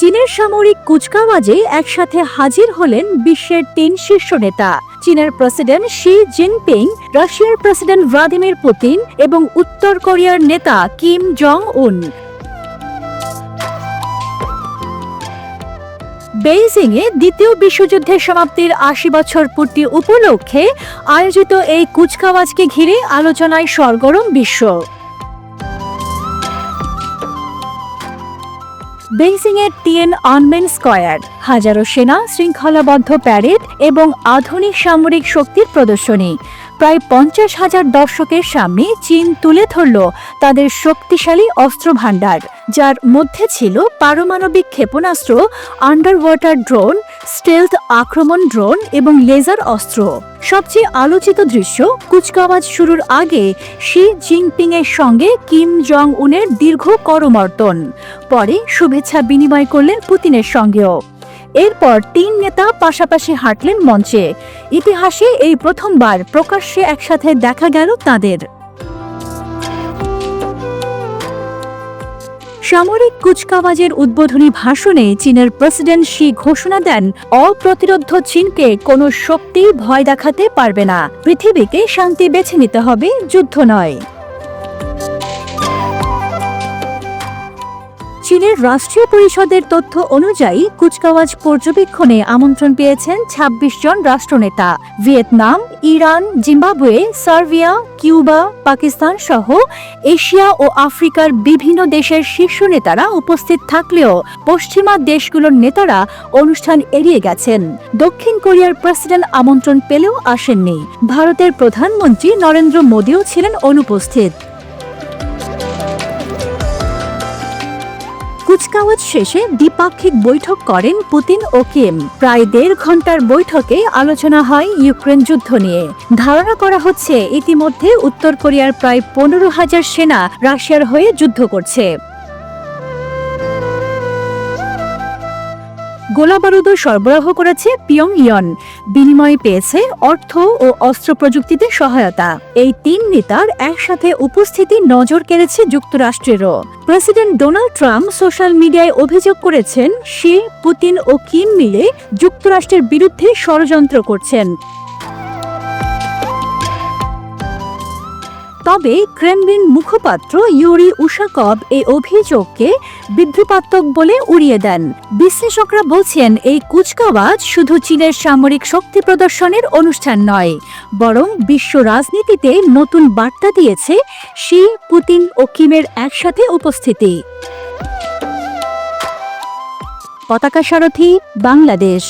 চীনের সামরিক কুচকাওয়াজে একসাথে হাজির হলেন বিশ্বের তিন শীর্ষ নেতা। চীনের প্রেসিডেন্ট শি জিনপিং, রাশিয়ার প্রেসিডেন্ট ভ্লাদিমির পুতিন এবং উত্তর কোরিয়ার নেতা কিম জং উন বেইজিংয়ে দ্বিতীয় বিশ্বযুদ্ধের সমাপ্তির আশি বছর পূর্তি উপলক্ষে আয়োজিত এই কুচকাওয়াজকে ঘিরে আলোচনায় সরগরম বিশ্ব। বেইজিংয়ের টিএন আনমেন স্কয়ার, হাজারো সেনা, শৃঙ্খলাবদ্ধ প্যারেড এবং আধুনিক সামরিক শক্তির প্রদর্শনী। প্রায় পঞ্চাশ হাজার দর্শকের সামনে চীন তুলে ধরল তাদের শক্তিশালী অস্ত্র ভাণ্ডার যার মধ্যে ছিল পারমাণবিক ক্ষেপণাস্ত্র আন্ডার ওয়াটার ড্রোন স্টেলথ আক্রমণ ড্রোন এবং লেজার অস্ত্র। সবচেয়ে আলোচিত দৃশ্য, কুচকাওয়াজ শুরুর আগে শি জিনপিং এর সঙ্গে কিম জং উনের দীর্ঘ করমর্দন, পরে শুভেচ্ছা বিনিময় করলেন পুতিনের সঙ্গেও। এরপর তিন নেতা পাশাপাশি হাঁটলেন মঞ্চে। ইতিহাসে এই প্রথমবার প্রকাশ্যে একসাথে দেখা গেল তাদের। সামরিক কুচকাওয়াজের উদ্বোধনী ভাষণে চীনের প্রেসিডেন্ট শি ঘোষণা দেন, অপ্রতিরোধ চীনকে কোনো শক্তি ভয় দেখাতে পারবে না। পৃথিবীকে শান্তি বেছে নিতে হবে, যুদ্ধ নয়। চীনের রাষ্ট্রীয় পরিষদের তথ্য অনুযায়ী কুচকাওয়াজ পর্যবেক্ষণে আমন্ত্রণ পেয়েছেন ২৬ জন রাষ্ট্রনেতা। Vietnam, Iran, Zimbabwe, Serbia, Cuba, Pakistan সহ এশিয়া ও আফ্রিকার বিভিন্ন দেশের শীর্ষ নেতারা উপস্থিত থাকলেও পশ্চিমা দেশগুলোর নেতারা অনুষ্ঠান এড়িয়ে গেছেন। দক্ষিণ কোরিয়ার প্রেসিডেন্ট আমন্ত্রণ পেলেও আসেননি। ভারতের প্রধানমন্ত্রী নরেন্দ্র মোদীও ছিলেন অনুপস্থিত। কুচকাওয়াজ শেষে দ্বিপাক্ষিক বৈঠক করেন পুতিন ও কিম। প্রায় দেড় ঘণ্টার বৈঠকে আলোচনা হয় ইউক্রেন যুদ্ধ নিয়ে। ধারণা করা হচ্ছে, ইতিমধ্যে উত্তর কোরিয়ার প্রায় পনেরো হাজার সেনা রাশিয়ার হয়ে যুদ্ধ করছে। গোলাবারুদও সরবরাহ করেছে পিয়ং ইয়ন বিনিময়ে পেয়েছে অর্থ ও অস্ত্র প্রযুক্তিতে সহায়তা। এই তিন নেতার একসাথে উপস্থিতি নজর কেড়েছে যুক্তরাষ্ট্রেরও। প্রেসিডেন্ট ডোনাল্ড ট্রাম্প সোশ্যাল মিডিয়ায় অভিযোগ করেছেন শি পুতিন ও কিম মিলে যুক্তরাষ্ট্রের বিরুদ্ধে ষড়যন্ত্র করছেন। তবে ক্রেমলিন মুখপাত্র ইউরি উশাকভ এই অভিযোগকে বিদ্রুপাত্মক বলে উড়িয়ে দেন। বিশ্লেষকরা বলছেন, এই কুচকাওয়াজ শুধু চীনের সামরিক শক্তি প্রদর্শনের অনুষ্ঠান নয়, বরং বিশ্ব রাজনীতিতে নতুন বার্তা দিয়েছে শি, পুতিন ও কিমের একসাথে উপস্থিতি। পতাকা সারথী, বাংলাদেশ।